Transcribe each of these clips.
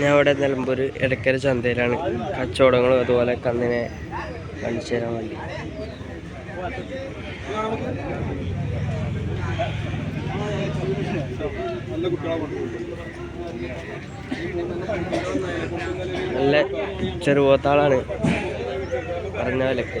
ഞാൻ ഇവിടെ നിലമ്പൂർ ഇടയ്ക്കര ചന്തയിലാണ്. കച്ചവടങ്ങളും അതുപോലെ കന്നിനെ കാണിച്ചു തരാൻ വേണ്ടി. നല്ല ചെറുപോത്താളാണ്. പറഞ്ഞ വിലക്ക്.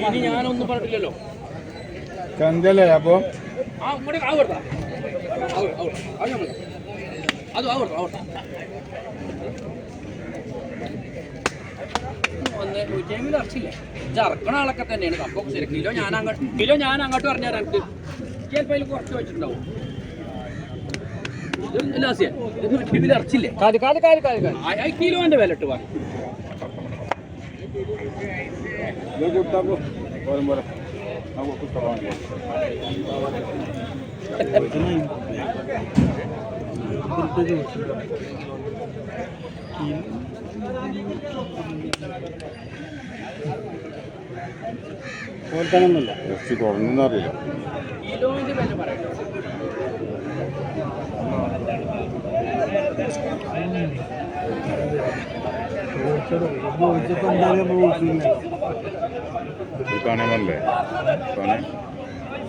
ഇനി ഞാനൊന്നും പറഞ്ഞില്ലല്ലോ ചന്തല്ലേ അപ്പൊ? ആ ഇങ്ങോട്ട് ആ കൊടുത്താ അത് ആ കൊടുത്താ ഒന്ന് നൂറ്റിയമ്പത് ഇറച്ചില്ലേ ഇത് ഇറക്കണ ആളൊക്കെ തന്നെയാണ്. സംഭവം ശരി. കിലോ ഞാൻ അങ്ങോട്ട് കിലോ ഞാൻ അങ്ങോട്ട് പറഞ്ഞാൽ എനിക്ക്. ചിലപ്പോൾ അതിൽ കുറച്ച് വെച്ചിട്ടുണ്ടാവും. കിലോന്റെ വില ഇട്ട് പറഞ്ഞു ഇത് ഓർക്കണമെന്നില്ല ഇറച്ചി കുറഞ്ഞൊന്നും അറിയില്ല.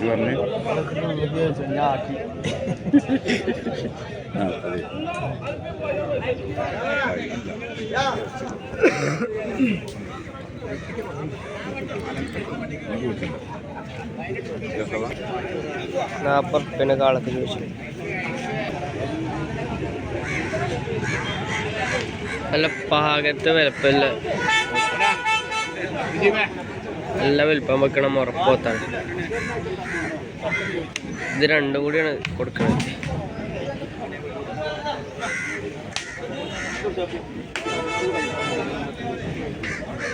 ഇത് പറഞ്ഞേ കാളത്തിന് ചോദിച്ചു നല്ല പാകത്തെ വലുപ്പമില്ല നല്ല വലുപ്പം വെക്കണം മുറപ്പോത്താണ് ഇത് രണ്ടും കൂടിയാണ് കൊടുക്കുന്നത്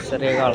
ചെറിയ കാള.